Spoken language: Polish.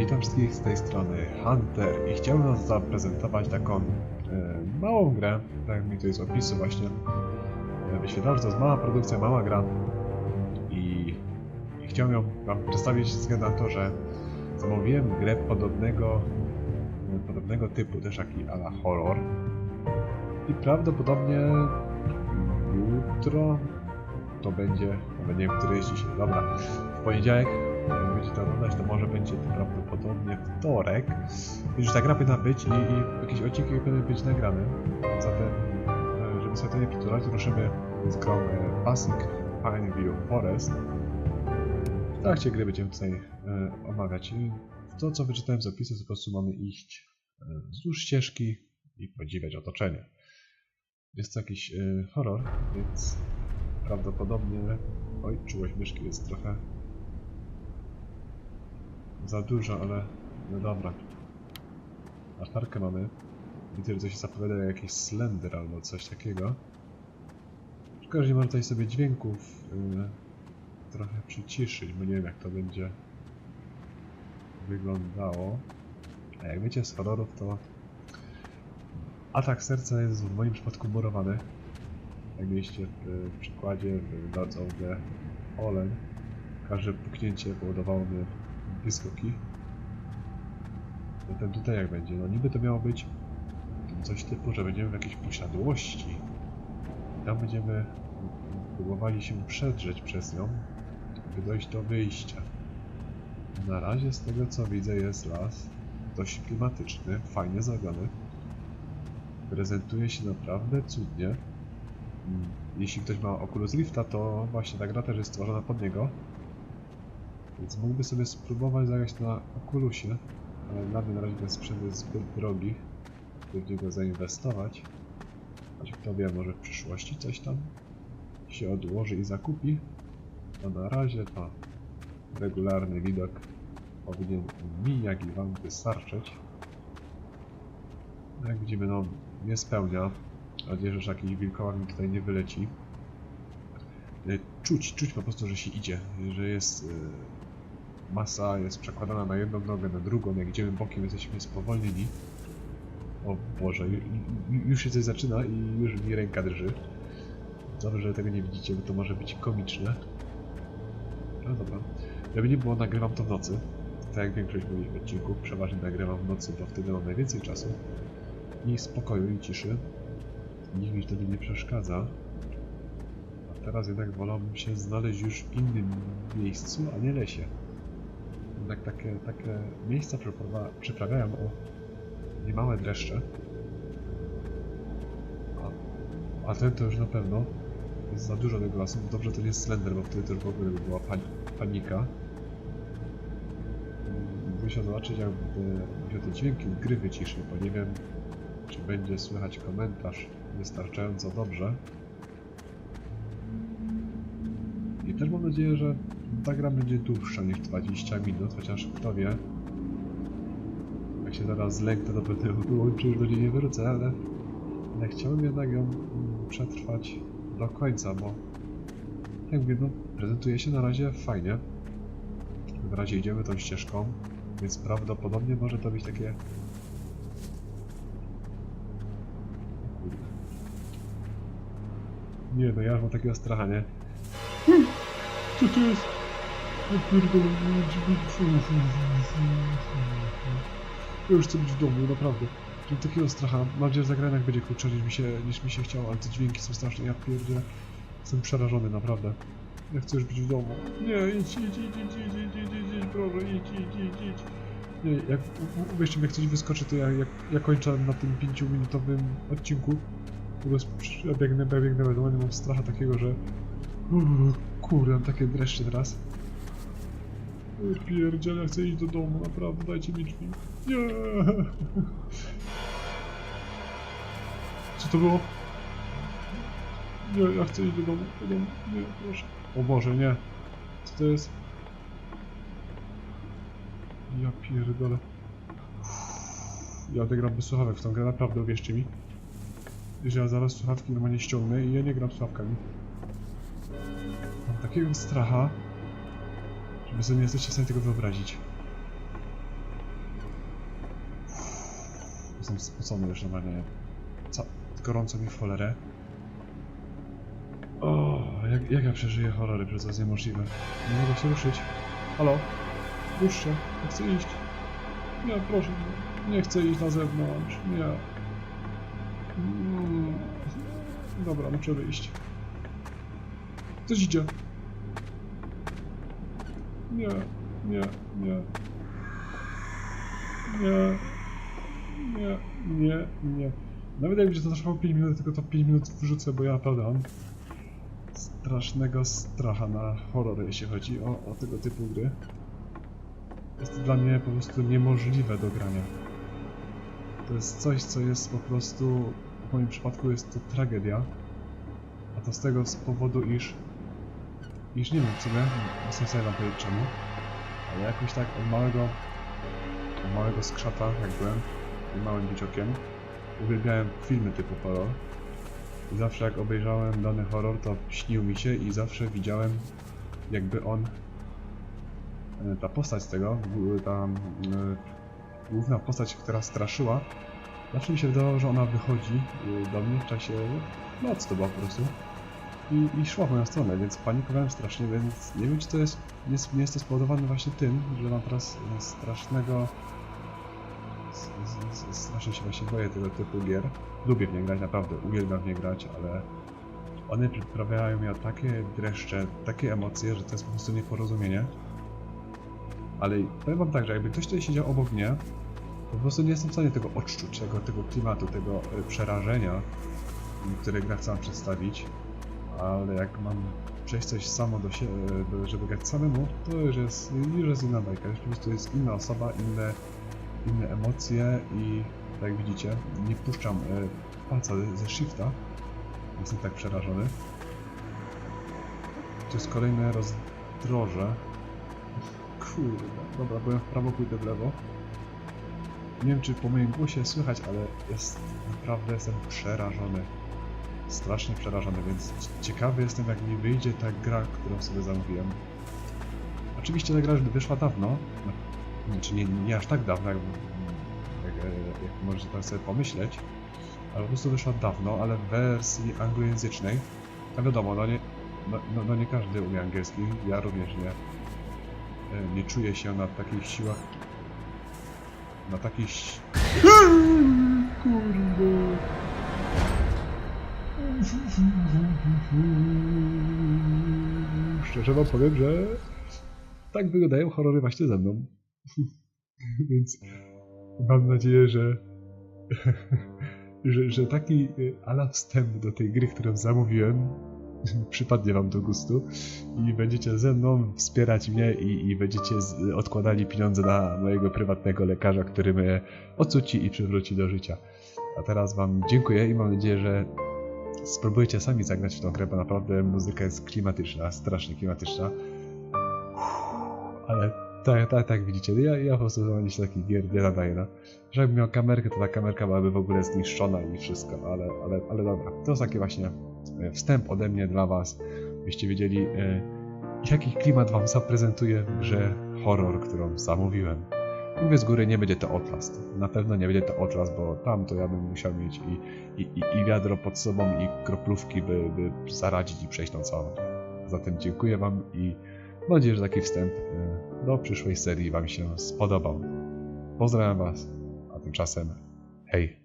Witam wszystkich z tej strony Hunter i chciałbym zaprezentować taką e, małą grę, tak mi tu jest opisu właśnie. Wyświetlam, że to jest mała produkcja, mała gra. I, i chciałem ją wam przedstawić ze względu na to, że zamówiłem grę podobnego, podobnego typu, też taki ala horror. I prawdopodobnie jutro to będzie, nie wiem, który jest dzisiaj, dobra, w poniedziałek jak będzie to oglądać, to może będzie to prawdopodobnie wtorek. Już ta gra powinna być i, i jakieś odcinki powinny być nagrane. Zatem, e, żeby sobie to nie przytulać, ruszymy z grą e, Basic Pineview Forest. W trakcie gry będziemy tutaj e, omawiać to, co wyczytałem z opisu, po prostu mamy iść e, wzdłuż ścieżki i podziwiać otoczenie. Jest to jakiś horror, więc prawdopodobnie... Oj, czułość myszki jest trochę za dużo, ale no dobra. Latarkę mamy. Widzę, że coś zapowiada jak jakiś Slender albo coś takiego. Szkoda, że nie można tutaj sobie dźwięków yy, trochę przyciszyć, bo nie wiem jak to będzie wyglądało. A jak wiecie z horrorów to atak serca jest w moim przypadku murowany. Jak mieliście w, w przykładzie w Gods of the Fallen. Każde puknięcie powodowało mnie wyskoki. Zatem tutaj jak będzie? No niby to miało być coś typu, że będziemy w jakiejś posiadłości. Tam będziemy próbowali się przedrzeć przez nią, by dojść do wyjścia. Na razie z tego co widzę jest las dość klimatyczny, fajnie zrobiony. Prezentuje się naprawdę cudnie. Mm, Jeśli ktoś ma Oculus Rifta, to właśnie ta gra też jest stworzona pod niego. Więc mógłby sobie spróbować zagrać na Oculusie, ale dla mnie na razie ten sprzęt jest zbyt drogi, by w niego zainwestować. Choć kto wie, może w przyszłości coś tam się odłoży i zakupi. A na razie to regularny widok powinien mi, jak i wam wystarczyć. Jak widzimy, no nie spełnia. Mam nadzieję, że jakiś wilkołak mi tutaj nie wyleci. Y, Czuć, czuć po prostu, że się idzie, że jest y, masa jest przekładana na jedną nogę, na drugą, jak idziemy bokiem jesteśmy spowolnieni. O Boże, ju, ju, już się coś zaczyna i już mi ręka drży. Dobrze, że tego nie widzicie, bo to może być komiczne. No dobra. Żeby nie było, nagrywam to w nocy. Tak jak większość moich odcinków, przeważnie nagrywam w nocy, bo wtedy mam najwięcej czasu. I spokoju i ciszy. Nikt mi wtedy nie przeszkadza. A teraz jednak wolałbym się znaleźć już w innym miejscu, a nie lesie. Jednak takie, takie miejsca przyprawiają o niemałe dreszcze. A, a ten to już na pewno jest za dużo tego lasu. Dobrze to nie jest Slender, bo wtedy też w ogóle by była pani panika. Muszę zobaczyć, jakby się te dźwięki gry wyciszył, bo nie wiem, czy będzie słychać komentarz wystarczająco dobrze. I też mam nadzieję, że ta gra będzie dłuższa niż 20 minut, chociaż kto wie. Jak się zaraz zlęknę, to pewnie wyłączy, już do niej nie wrócę, ale, ale chciałbym jednak ją mm, przetrwać do końca, bo jak mówię, no prezentuje się na razie fajnie. W razie idziemy tą ścieżką, więc prawdopodobnie może to być takie... Nie, no ja już mam takiego stracha, nie? Co to jest? Ja pierdolę. Ja już chcę być w domu, naprawdę. Mam takiego stracha. Mam nadzieję, że zagranie jak będzie krótsze niż mi się, niż mi się chciało, ale te dźwięki są straszne. Ja pierdzielę. Jestem przerażony, naprawdę. Ja chcę już być w domu. Nie, idź, idź, idź, idź, idź, idź, idź, idź, proszę, idź, idź, idź, idź. Nie, jak, mi, jak coś wyskoczy, to ja, jak, ja kończę na tym pięciominutowym odcinku. Po prostu ja biegnę, ja biegnę, biegnę, mam stracha takiego, że... Uuu, Kurde, mam takie dreszcze teraz. Pierdziele, chcę iść do domu, naprawdę, dajcie mi drzwi. Nie. Co to było? Nie, ja chcę iść do domu, do domu, nie, proszę. O Boże, nie. Co to jest? Ja pierdolę. Ja odegram bez słuchawek w tą grę, naprawdę, uwierzcie mi. Że ja zaraz słuchawki normalnie ściągnę i ja nie gram słuchawkami. Takiego stracha, że sobie nie jesteście w stanie tego wyobrazić. Jestem spocony już normalnie. Co? Gorąco mi w cholerę. O, jak, jak ja przeżyję horrory, przecież to jest niemożliwe. Nie mogę się ruszyć. Halo? Rusz się, ja chcę iść. Nie, proszę, nie, nie chcę iść na zewnątrz, nie. Mm. Dobra, muszę wyjść. Coś idzie. Nie, nie, nie. Nie. Nie, nie, nie. Nawet jak będzie to trwało 5 minut, tylko to 5 minut wrzucę, bo ja mam strasznego stracha na horrory, jeśli chodzi o, o tego typu gry. Jest to dla mnie po prostu niemożliwe do grania. To jest coś, co jest po prostu, w moim przypadku jest to tragedia. A to z tego z powodu, iż, iż nie wiem w sumie, nie chcę sobie wam powiedzieć czemu, ale jakoś tak od małego, od małego skrzata, jak byłem, małym dzieciakiem, uwielbiałem filmy typu horror. I zawsze jak obejrzałem dany horror, to śnił mi się i zawsze widziałem jakby on, e, ta postać z tego, g- ta e, główna postać, która straszyła, zawsze mi się wydawało, że ona wychodzi e, do mnie w czasie nocy to była po prostu i, i szła w moją stronę, więc panikowałem strasznie, więc nie wiem czy to jest, jest, nie jest to spowodowane właśnie tym, że mam teraz e, strasznego strasznie się właśnie boję tego typu gier. Lubię w nie grać, naprawdę, uwielbiam w nie grać, ale one przyprawiają mnie o takie dreszcze, takie emocje, że to jest po prostu nieporozumienie. Ale powiem wam tak, że jakby ktoś tutaj siedział obok mnie, po prostu nie jestem w stanie tego odczuć, tego, tego klimatu, tego e, przerażenia, które gra chce przedstawić. Ale jak mam przejść coś samo do siebie, żeby grać samemu, to już jest, już jest inna bajka, po prostu jest inna osoba, inne inne emocje i tak jak widzicie, nie puszczam e, palca ze- ze shifta. Jestem tak przerażony. To jest kolejne rozdroże. Kurde, dobra, byłem w prawo, pójdę w lewo. Nie wiem czy po moim głosie słychać, ale jest naprawdę jestem przerażony. Strasznie przerażony, więc ciekawy jestem jak mi wyjdzie ta gra, którą sobie zamówiłem. Oczywiście ta gra już wyszła dawno, znaczy nie, nie aż tak dawno, jak, jak, jak możecie tam sobie pomyśleć, ale po prostu wyszła dawno, ale w wersji anglojęzycznej. A wiadomo, no nie, no, no, no nie każdy umie angielski, ja również nie. E, Nie czuję się na takich siłach. Na takich. Kurde. Szczerze wam powiem, że tak wyglądają horrory właśnie ze mną. Więc mam nadzieję, że, że, że taki y, ala wstęp do tej gry, którą zamówiłem, przypadnie wam do gustu i będziecie ze mną wspierać mnie i, i będziecie z, odkładali pieniądze na mojego prywatnego lekarza, który mnie ocuci i przywróci do życia. A teraz wam dziękuję i mam nadzieję, że spróbujecie sami zagrać w tą grę, bo naprawdę muzyka jest klimatyczna, strasznie klimatyczna. Ale tak, tak, tak widzicie, ja, ja po prostu się takich gier nie nadaję, no. Że jakbym miał kamerkę, to ta kamerka byłaby w ogóle zniszczona i wszystko, ale, ale, ale dobra. To jest taki właśnie e, wstęp ode mnie dla was, byście wiedzieli e, jaki klimat wam zaprezentuję w grze horror, którą zamówiłem. Mówię z góry, nie będzie to Outlast. Na pewno nie będzie to Outlast, bo tam to ja bym musiał mieć i, i, i, i wiadro pod sobą i kroplówki, by, by zaradzić i przejść tą całą. Zatem dziękuję wam i mam nadzieję, że taki wstęp e, do przyszłej serii wam się spodobał. Pozdrawiam was, a tymczasem hej.